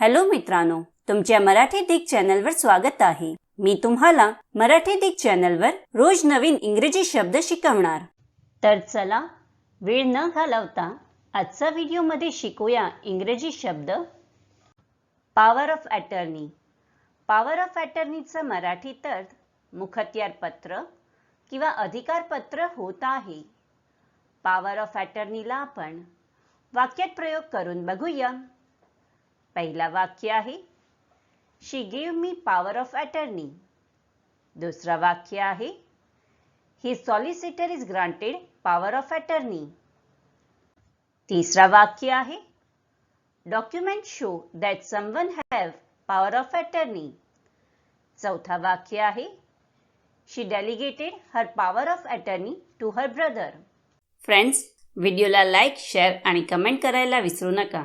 Hello मित्रांनो तुमच्या मराठी दिग चॅनलवर स्वागत आहे. मी तुम्हाला मराठी दिग चॅनलवर रोज नवीन इंग्रजी शब्द शिकवणार. तर चला वेळ न घालवता आजचा व्हिडिओमध्ये शिकूया इंग्रजी शब्द. Power of attorney power of अटर्नीचं Marathi अर्थ मुखत्यार पत्र किंवा अधिकारपत्र होत आहे. पॉवर ऑफ अटर्नीला आपण वाक्यात प्रयोग करून बघूया. पहिला वाक्य आहे she give me power of attorney दुसरा वाक्य आहे he solicitor is granted power of attorney तिसरा वाक्य आहे document show that someone have power of attorney चौथा वाक्य आहे she delegated her power of attorney to her brother friends व्हिडिओला लाईक शेअर आणि कमेंट करायला विसरू नका.